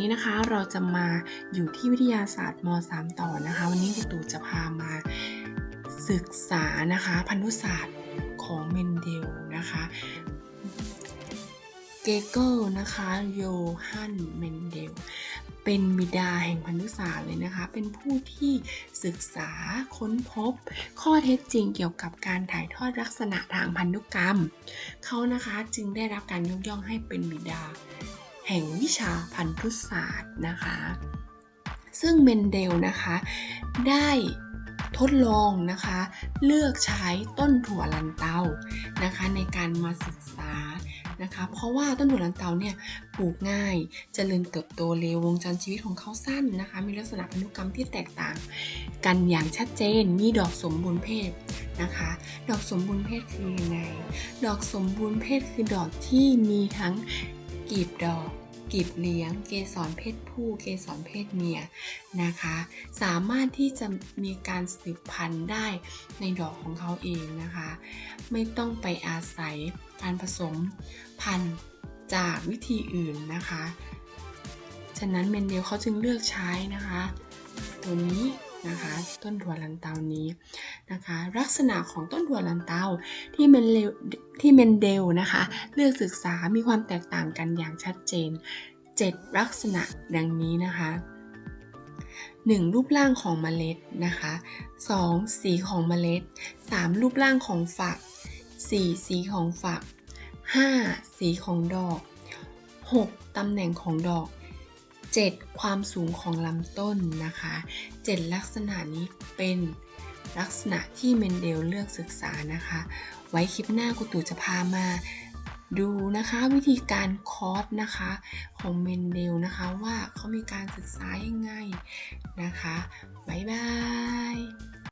นี้นะคะเราจะมาอยู่ที่วิทยาศาสตร์ม .3 ต่อนะคะ วันนี้คุณตู่จะพามาศึกษานะคะ พันธุศาสตร์ของเมนเดลนะคะเกเกิลนะคะโยฮันเมนเดลเป็นบิดาแห่งพันธุศาสตร์เลยนะคะ เป็นผู้ที่ศึกษาค้นพบ ข้อเท็จจริงเกี่ยวกับการถ่ายทอดลักษณะทางพันธุกรรม เขานะคะจึงได้รับการยกย่องให้เป็นบิดา แห่งวิชาพันธุศาสตร์นะคะ ซึ่งเมนเดลนะคะได้ทดลองนะคะเลือกใช้ต้นถั่วลันเตานะคะในการมาศึกษานะคะ เพราะว่าต้นถั่วลันเตาเนี่ยปลูกง่ายจเจริญเติบโตเร็ววงจรชีวิตของเขาสั้นนะคะ มีลักษณะพันธุกรรมที่แตกต่าง กันอย่างชัดเจนมีดอกสมบูรณ์เพศนะคะ ดอกสมบูรณ์เพศคือยังไง ดอกสมบูรณ์เพศคือดอกที่มีทั้งกีบดอก กีบเลี้ยง เกสรเพศผู้ เกสรเพศเมียนะคะ สามารถที่จะมีการสืบพันธุ์ได้ในดอกของเขาเองนะคะ ไม่ต้องไปอาศัยการผสมพันธุ์จากวิธีอื่นนะคะ ฉะนั้นเมนเดลเขาจึงเลือกใช้นะคะ ตัวนี้ นะคะ ต้นถั่วลันเตานี้นะคะ ลักษณะของต้นถั่วลันเตาที่เมนเลที่เมนเดลนะคะ เลือกศึกษามีความแตกต่างกันอย่างชัดเจน 7 ลักษณะดังนี้นะคะ 1. รูปร่างของเมล็ดนะคะ 2. สีของเมล็ด 3. รูปร่างของฝัก 4. สีของฝัก 5. สีของดอก 6. ตำแหน่งของดอก 7. ความสูงของลำต้นนะคะ 7 ลักษณะนี้เป็นลักษณะที่เมนเดลเลือกศึกษานะคะ ไว้คลิปหน้ากูตู่จะพามาดูนะคะวิธีการคอร์สนะคะของเมนเดลนะคะว่าเขามีการศึกษายังไงนะคะ บ๊ายบาย